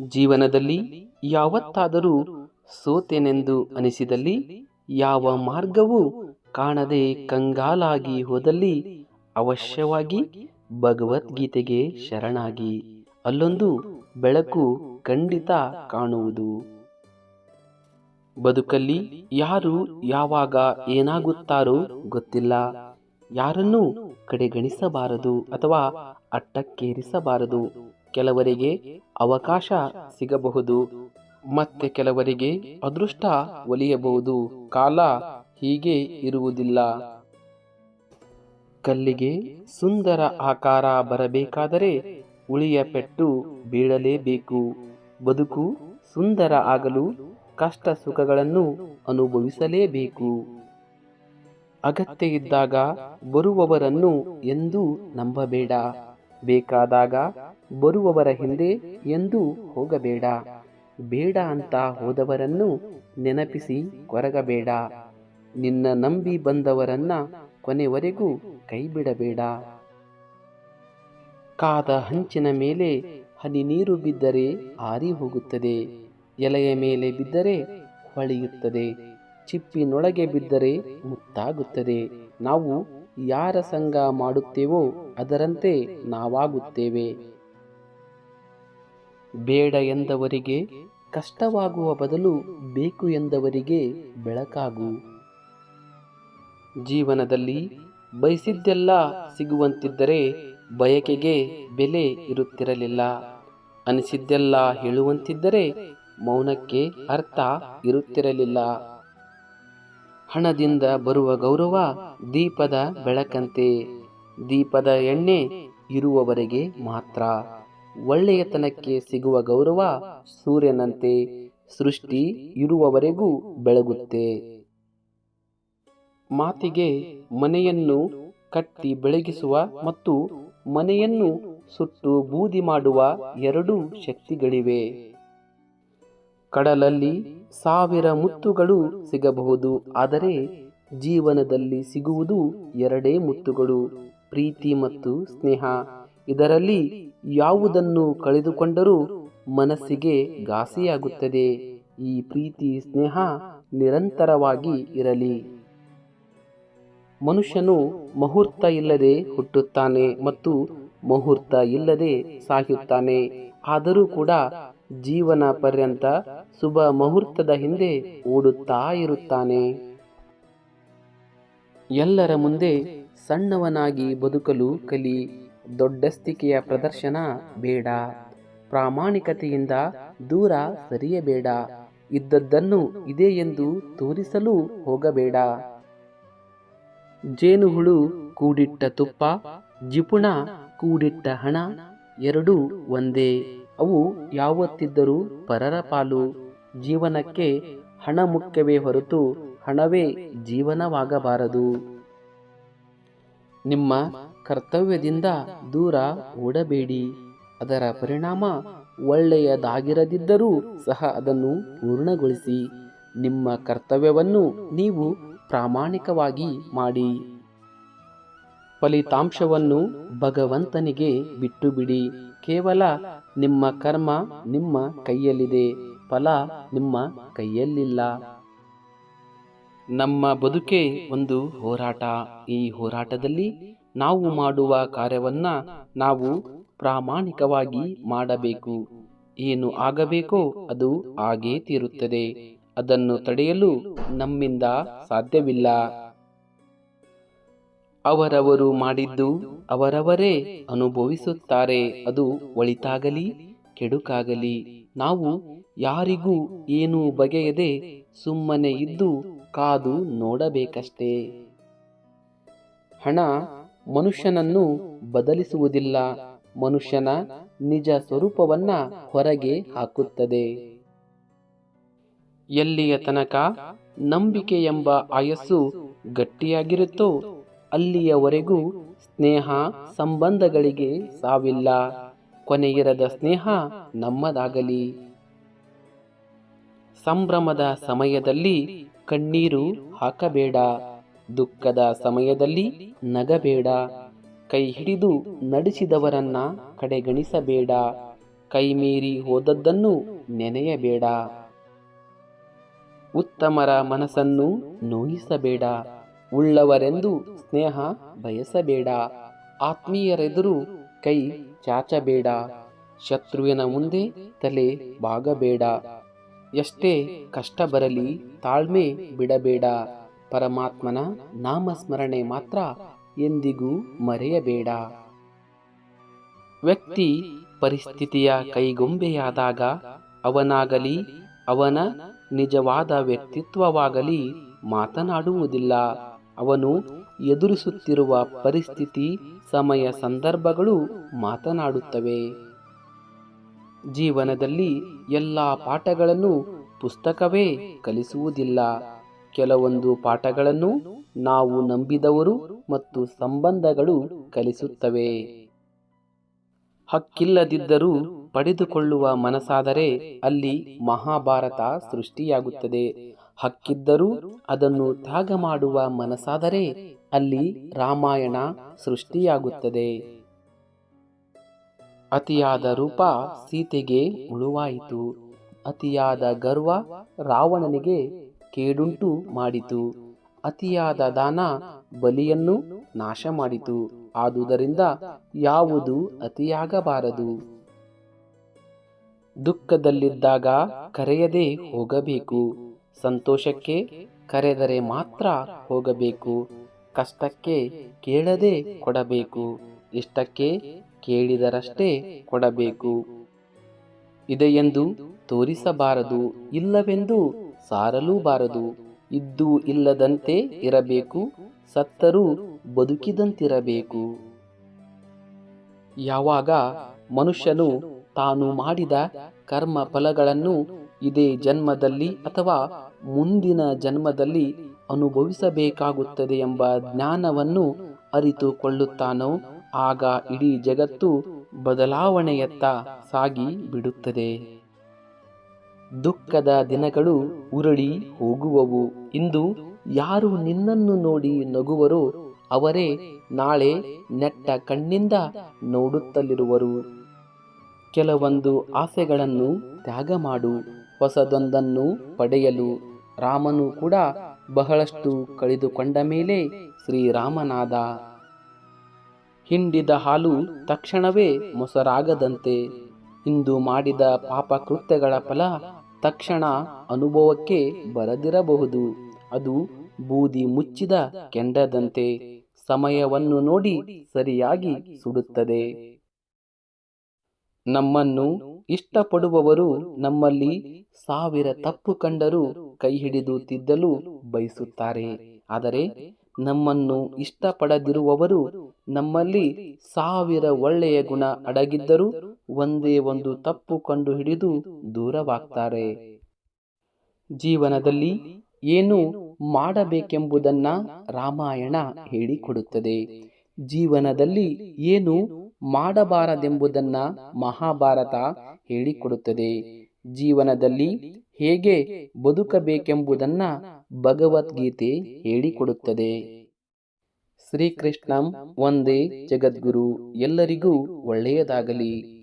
ಜೀವನದಲ್ಲಿ ಯಾವತ್ತಾದರೂ ಸೋತೆನೆಂದು ಅನಿಸಿದಲ್ಲಿ ಯಾವ ಮಾರ್ಗವೂ ಕಾಣದೆ ಕಂಗಾಲಾಗಿ ಹೋದಲ್ಲಿ ಅವಶ್ಯವಾಗಿ ಭಗವದ್ಗೀತೆಗೆ ಶರಣಾಗಿ. ಅಲ್ಲೊಂದು ಬೆಳಕು ಖಂಡಿತ ಕಾಣುವುದು. ಬದುಕಲ್ಲಿ ಯಾರು ಯಾವಾಗ ಏನಾಗುತ್ತಾರೋ ಗೊತ್ತಿಲ್ಲ. ಯಾರನ್ನೂ ಕಡೆಗಣಿಸಬಾರದು ಅಥವಾ ಅಟ್ಟಕ್ಕೇರಿಸಬಾರದು. ಕೆಲವರಿಗೆ ಅವಕಾಶ ಸಿಗಬಹುದು. ಮತ್ತೆ ಕೆಲವರಿಗೆ ಅದೃಷ್ಟ ಒಲಿಯಬಹುದು. ಕಾಲ ಹೀಗೆ ಇರುವುದಿಲ್ಲ. ಕಲ್ಲಿಗೆ ಸುಂದರ ಆಕಾರ ಬರಬೇಕಾದರೆ ಉಳಿಯ ಪೆಟ್ಟು ಬೀಳಲೇಬೇಕು. ಬದುಕು ಸುಂದರ ಆಗಲು ಕಷ್ಟ ಸುಖಗಳನ್ನು ಅನುಭವಿಸಲೇಬೇಕು. ಅಗತ್ಯ ಇದ್ದಾಗ ಬರುವವರನ್ನು ಎಂದೂ ನಂಬಬೇಡ. ಬೇಕಾದಾಗ ಬರುವವರ ಹಿಂದೆ ಎಂದೂ ಹೋಗಬೇಡ. ಬೇಡ ಅಂತ ಹೋದವರನ್ನು ನೆನಪಿಸಿ ಕೊರಗಬೇಡ. ನಿನ್ನ ನಂಬಿ ಬಂದವರನ್ನ ಕೊನೆವರೆಗೂ ಕೈಬಿಡಬೇಡ. ಕಾದ ಹಂಚಿನ ಮೇಲೆ ಹನಿ ನೀರು ಬಿದ್ದರೆ ಆರಿ ಹೋಗುತ್ತದೆ. ಎಲೆಯ ಮೇಲೆ ಬಿದ್ದರೆ ಹೊಳೆಯುತ್ತದೆ. ಚಿಪ್ಪಿನೊಳಗೆ ಬಿದ್ದರೆ ಮುತ್ತಾಗುತ್ತದೆ. ನಾವು ಯಾರ ಸಂಗ ಮಾಡುತ್ತೇವೋ ಅದರಂತೆ ನಾವಾಗುತ್ತೇವೆ. ಬೇಡ ಎಂದವರಿಗೆ ಕಷ್ಟವಾಗುವ ಬದಲು ಬೇಕು ಎಂದವರಿಗೆ ಬೆಳಕಾಗು. ಜೀವನದಲ್ಲಿ ಬಯಸಿದ್ದೆಲ್ಲ ಸಿಗುವಂತಿದ್ದರೆ ಬಯಕೆಗೆ ಬೆಲೆ ಇರುತ್ತಿರಲಿಲ್ಲ. ಅನಿಸಿದ್ದೆಲ್ಲ ಹೇಳುವಂತಿದ್ದರೆ ಮೌನಕ್ಕೆ ಅರ್ಥ ಇರುತ್ತಿರಲಿಲ್ಲ. ಹಣದಿಂದ ಬರುವ ಗೌರವ ದೀಪದ ಬೆಳಕಂತೆ. ದೀಪದ ಎಣ್ಣೆ ಇರುವವರೆಗೆ ಮಾತ್ರ. ಒಳ್ಳೆಯತನಕ್ಕೆ ಸಿಗುವ ಗೌರವ ಸೂರ್ಯನಂತೆ ಸೃಷ್ಟಿ ಇರುವವರೆಗೂ ಬೆಳಗುತ್ತೆ. ಮಾತಿಗೆ ಮನೆಯನ್ನು ಕಟ್ಟಿ ಬೆಳಗಿಸುವ ಮತ್ತು ಮನೆಯನ್ನು ಸುಟ್ಟು ಬೂದಿ ಮಾಡುವ ಎರಡು ಶಕ್ತಿಗಳಿವೆ. ಕಡಲಲ್ಲಿ ಸಾವಿರ ಮುತ್ತುಗಳು ಸಿಗಬಹುದು, ಆದರೆ ಜೀವನದಲ್ಲಿ ಸಿಗುವುದು ಎರಡೇ ಮುತ್ತುಗಳು. ಪ್ರೀತಿ ಮತ್ತು ಸ್ನೇಹ, ಇದರಲ್ಲಿ ಯಾವುದನ್ನು ಕಳೆದುಕೊಂಡರೂ ಮನಸ್ಸಿಗೆ ಘಾಸಿಯಾಗುತ್ತದೆ. ಈ ಪ್ರೀತಿ ಸ್ನೇಹ ನಿರಂತರವಾಗಿ ಇರಲಿ. ಮನುಷ್ಯನು ಮುಹೂರ್ತ ಇಲ್ಲದೆ ಹುಟ್ಟುತ್ತಾನೆ ಮತ್ತು ಮುಹೂರ್ತ ಇಲ್ಲದೆ ಸಾಯುತ್ತಾನೆ. ಆದರೂ ಕೂಡ ಜೀವನ ಪರ್ಯಂತ ಶುಭ ಮುಹೂರ್ತದ ಹಿಂದೆ ಓಡುತ್ತಾ ಇರುತ್ತಾನೆ. ಎಲ್ಲರ ಮುಂದೆ ಸಣ್ಣವನಾಗಿ ಬದುಕಲು ಕಲಿ. ದೊಡ್ಡಸ್ತಿಕೆಯ ಪ್ರದರ್ಶನ ಬೇಡ. ಪ್ರಾಮಾಣಿಕತೆಯಿಂದ ದೂರ ಸರಿಯಬೇಡ. ಇದ್ದದ್ದನ್ನು ಇದೆ ಎಂದು ತೋರಿಸಲು ಹೋಗಬೇಡ. ಜೇನುಹುಳು ಕೂಡಿಟ್ಟ ತುಪ್ಪ, ಜಿಪುಣ ಕೂಡಿಟ್ಟ ಹಣ ಎರಡೂ ಒಂದೇ. ಅವು ಯಾವತ್ತಿದ್ದರೂ ಪರರ ಪಾಲು. ಜೀವನಕ್ಕೆ ಹಣ ಮುಖ್ಯವೇ ಹೊರತು ಹಣವೇ ಜೀವನವಾಗಬಾರದು. ನಿಮ್ಮ ಕರ್ತವ್ಯದಿಂದ ದೂರ ಓಡಬೇಡಿ. ಅದರ ಪರಿಣಾಮ ಒಳ್ಳೆಯದಾಗಿರದಿದ್ದರೂ ಸಹ ಅದನ್ನು ಪೂರ್ಣಗೊಳಿಸಿ. ನಿಮ್ಮ ಕರ್ತವ್ಯವನ್ನು ನೀವು ಪ್ರಾಮಾಣಿಕವಾಗಿ ಮಾಡಿ. ಫಲಿತಾಂಶವನ್ನು ಭಗವಂತನಿಗೆ ಬಿಟ್ಟು ಬಿಡಿ ಕೇವಲ ನಿಮ್ಮ ಕರ್ಮ ನಿಮ್ಮ ಕೈಯಲ್ಲಿದೆ. ಫಲ ನಿಮ್ಮ ಕೈಯಲ್ಲಿಲ್ಲ. ನಮ್ಮ ಬದುಕೆ ಒಂದು ಹೋರಾಟ. ಈ ಹೋರಾಟದಲ್ಲಿ ನಾವು ಮಾಡುವ ಕಾರ್ಯವನ್ನ ನಾವು ಪ್ರಾಮಾಣಿಕವಾಗಿ ಮಾಡಬೇಕು. ಏನು ಆಗಬೇಕೋ ಅದು ಆಗೇ ತೀರುತ್ತದೆ. ಅದನ್ನು ತಡೆಯಲು ನಮ್ಮಿಂದ ಸಾಧ್ಯವಿಲ್ಲ. ಅವರವರು ಮಾಡಿದ್ದು ಅವರವರೇ ಅನುಭವಿಸುತ್ತಾರೆ. ಅದು ಒಳಿತಾಗಲಿ ಕೆಡುಕಾಗಲಿ. ನಾವು ಯಾರಿಗೂ ಏನೂ ಬಗೆಯದೆ ಸುಮ್ಮನೆ ಇದ್ದು ಕಾದು ನೋಡಬೇಕಷ್ಟೇ. ಹಣ ಮನುಷ್ಯನನ್ನು ಬದಲಿಸುವುದಿಲ್ಲ. ಮನುಷ್ಯನ ನಿಜ ಸ್ವರೂಪವನ್ನ ಹೊರಗೆ ಹಾಕುತ್ತದೆ. ಎಲ್ಲಿಯ ತನಕ ನಂಬಿಕೆ ಎಂಬ ಆಯಸ್ಸು ಗಟ್ಟಿಯಾಗಿರುತ್ತೋ ಅಲ್ಲಿಯವರೆಗೂ ಸ್ನೇಹ ಸಂಬಂಧಗಳಿಗೆ ಸಾವಿಲ್ಲ. ಕೊನೆಯಿರದ ಸ್ನೇಹ ನಮ್ಮದಾಗಲಿ. ಸಂಭ್ರಮದ ಸಮಯದಲ್ಲಿ ಕಣ್ಣೀರು ಹಾಕಬೇಡ. ದುಃಖದ ಸಮಯದಲ್ಲಿ ನಗಬೇಡ. ಕೈ ಹಿಡಿದು ನಡೆಸಿದವರನ್ನ ಕಡೆಗಣಿಸಬೇಡ. ಕೈಮೀರಿ ಹೋದದ್ದನ್ನು ನೆನೆಯಬೇಡ. ಉತ್ತಮರ ಮನಸ್ಸನ್ನು ನೋಯಿಸಬೇಡ. ಉಳ್ಳವರೆಂದು ಸ್ನೇಹ ಬಯಸಬೇಡ. ಆತ್ಮೀಯರೆದುರು ಕೈ ಚಾಚಬೇಡ. ಶತ್ರುವಿನ ಮುಂದೆ ತಲೆ ಬಾಗಬೇಡ. ಎಷ್ಟೇ ಕಷ್ಟ ಬರಲಿ ತಾಳ್ಮೆ ಬಿಡಬೇಡ. ಪರಮಾತ್ಮನ ನಾಮಸ್ಮರಣೆ ಮಾತ್ರ ಎಂದಿಗೂ ಮರೆಯಬೇಡ. ವ್ಯಕ್ತಿ ಪರಿಸ್ಥಿತಿಯ ಕೈಗೊಂಬೆಯಾದಾಗ ಅವನಾಗಲಿ, ಅವನ ನಿಜವಾದ ವ್ಯಕ್ತಿತ್ವವಾಗಲಿ ಮಾತನಾಡುವುದಿಲ್ಲ. ಅವನು ಎದುರಿಸುತ್ತಿರುವ ಪರಿಸ್ಥಿತಿ, ಸಮಯ, ಸಂದರ್ಭಗಳು ಮಾತನಾಡುತ್ತವೆ. ಜೀವನದಲ್ಲಿ ಎಲ್ಲ ಪಾಠಗಳನ್ನು ಪುಸ್ತಕವೇ ಕಲಿಸುವುದಿಲ್ಲ. ಕೆಲವೊಂದು ಪಾಠಗಳನ್ನು ನಾವು ನಂಬಿದವರು ಮತ್ತು ಸಂಬಂಧಗಳು ಕಲಿಸುತ್ತವೆ. ಹಕ್ಕಿಲ್ಲದಿದ್ದರೂ ಪಡೆದುಕೊಳ್ಳುವ ಮನಸ್ಸಾದರೆ ಅಲ್ಲಿ ಮಹಾಭಾರತ ಸೃಷ್ಟಿಯಾಗುತ್ತದೆ. ಹಕ್ಕಿದ್ದರೂ ಅದನ್ನು ತ್ಯಾಗ ಮಾಡುವ ಮನಸ್ಸಾದರೆ ಅಲ್ಲಿ ರಾಮಾಯಣ ಸೃಷ್ಟಿಯಾಗುತ್ತದೆ. ಅತಿಯಾದ ರೂಪ ಸೀತೆಗೆ ಉಳುವಾಯಿತು. ಅತಿಯಾದ ಗರ್ವ ರಾವಣನಿಗೆ ಕೇಡುಂಟು ಮಾಡಿತು. ಅತಿಯಾದ ದಾನ ಬಲಿಯನ್ನು ನಾಶ ಮಾಡಿತು ಆದುದರಿಂದ ಯಾವುದು ಅತಿಯಾಗಬಾರದು. ದುಃಖದಲ್ಲಿದ್ದಾಗ ಕರೆಯದೆ ಹೋಗಬೇಕು. ಸಂತೋಷಕ್ಕೆ ಕರೆದರೆ ಮಾತ್ರ ಹೋಗಬೇಕು. ಕಷ್ಟಕ್ಕೆ ಕೇಳದೆ ಕೊಡಬೇಕು. ಇಷ್ಟಕ್ಕೆ ಕೇಳಿದರಷ್ಟೇ ಕೊಡಬೇಕು. ಇದೆಯೆಂದು ತೋರಿಸಬಾರದು. ಇಲ್ಲವೆಂದು ಸಾರಲೂಬಾರದು ಇದ್ದು ಇಲ್ಲದಂತೆ ಇರಬೇಕು. ಸತ್ತರೂ ಬದುಕಿದಂತಿರಬೇಕು. ಯಾವಾಗ ಮನುಷ್ಯನು ತಾನು ಮಾಡಿದ ಕರ್ಮ ಫಲಗಳನ್ನು ಇದೇ ಜನ್ಮದಲ್ಲಿ ಅಥವಾ ಮುಂದಿನ ಜನ್ಮದಲ್ಲಿ ಅನುಭವಿಸಬೇಕಾಗುತ್ತದೆ ಎಂಬ ಜ್ಞಾನವನ್ನು ಅರಿತುಕೊಳ್ಳುತ್ತಾನೋ, ಆಗ ಇಡೀ ಜಗತ್ತು ಬದಲಾವಣೆಯತ್ತ ಸಾಗಿ ಬಿಡುತ್ತದೆ. ದುಃಖದ ದಿನಗಳು ಉರುಳಿ ಹೋಗುವವು. ಇಂದು ಯಾರು ನಿನ್ನನ್ನು ನೋಡಿ ನಗುವರೋ ಅವರೇ ನಾಳೆ ನೆಟ್ಟ ಕಣ್ಣಿಂದ ನೋಡುತ್ತಲಿರುವರು. ಕೆಲವೊಂದು ಆಸೆಗಳನ್ನು ತ್ಯಾಗ ಮಾಡು, ಹೊಸದೊಂದನ್ನು ಪಡೆಯಲು. ರಾಮನು ಕೂಡ ಬಹಳಷ್ಟು ಕಳೆದುಕೊಂಡ ಮೇಲೆ ಶ್ರೀರಾಮನಾದ. ಹಿಂಡಿದ ಹಾಲು ತಕ್ಷಣವೇ ಮೊಸರಾಗದಂತೆ ಇಂದು ಮಾಡಿದ ಪಾಪ ಕೃತ್ಯಗಳ ಫಲ ತಕ್ಷಣ ಅನುಭವಕ್ಕೆ ಬರದಿರಬಹುದು. ಅದು ಬೂದಿ ಮುಚ್ಚಿದ ಕೆಂಡದಂತೆ ಸಮಯವನ್ನು ನೋಡಿ ಸರಿಯಾಗಿ ಸುಡುತ್ತದೆ. ನಮ್ಮನ್ನು ಇಷ್ಟಪಡುವವರು ನಮ್ಮಲ್ಲಿ ಸಾವಿರ ತಪ್ಪು ಕಂಡರೂ ಕೈ ಹಿಡಿದು ತಿದ್ದಲು ಬಯಸುತ್ತಾರೆ. ಆದರೆ ನಮ್ಮನ್ನು ಇಷ್ಟಪಡದಿರುವವರು ನಮ್ಮಲ್ಲಿ ಸಾವಿರ ಒಳ್ಳೆಯ ಗುಣ ಅಡಗಿದ್ದರೂ ಒಂದೇ ಒಂದು ತಪ್ಪು ಕಂಡು ಹಿಡಿದು ದೂರವಾಗ್ತಾರೆ. ಜೀವನದಲ್ಲಿ ಏನು ಮಾಡಬೇಕೆಂಬುದನ್ನ ರಾಮಾಯಣ ಹೇಳಿಕೊಡುತ್ತದೆ. ಜೀವನದಲ್ಲಿ ಏನು ಮಾಡಬಾರದೆಂಬುದನ್ನ ಮಹಾಭಾರತ ಹೇಳಿಕೊಡುತ್ತದೆ. ಜೀವನದಲ್ಲಿ ಹೇಗೆ ಬದುಕಬೇಕೆಂಬುದನ್ನ ಭಗವದ್ಗೀತೆ ಹೇಳಿಕೊಡುತ್ತದೆ. ಶ್ರೀಕೃಷ್ಣಂ ಒಂದೇ ಜಗದ್ಗುರು ಎಲ್ಲರಿಗೂ ಒಳ್ಳೆಯದಾಗಲಿ.